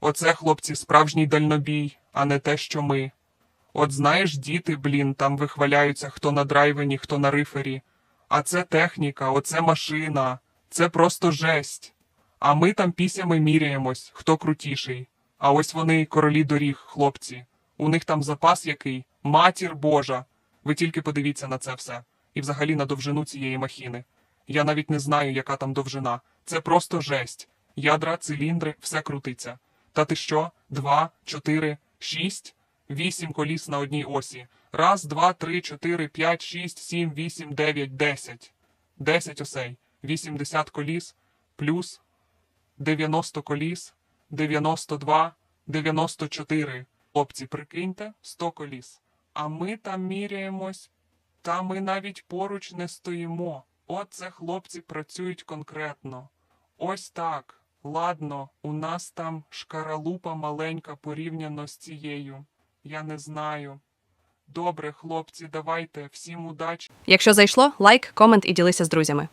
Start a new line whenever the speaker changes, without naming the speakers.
Оце, хлопці, справжній дальнобій, а не те, що ми. От знаєш, діти, блін, там вихваляються хто на драйвені, хто на рифері. А це техніка, оце машина, це просто жесть. А ми там пісями міряємось, хто крутіший. А ось вони королі доріг, хлопці. У них там запас який, матір Божа. Ви тільки подивіться на це все. І взагалі на довжину цієї махіни. Я навіть не знаю, яка там довжина. Це просто жесть. Ядра, циліндри, все крутиться. Та ти що? Два, чотири, шість, вісім коліс на одній осі. Раз, два, три, чотири, п'ять, шість, сім, вісім, дев'ять, десять. Десять осей. Вісімдесят коліс плюс 90 коліс, 92, 94. Хлопці, прикиньте, 100 коліс. А ми там міряємось, та ми навіть поруч не стоїмо. Оце хлопці працюють конкретно. Ось так. Ладно, у нас там шкаралупа маленька порівняно з цією. Я не знаю. Добре, хлопці, давайте, всім удачі.
Якщо зайшло, лайк, комент і ділися з друзями.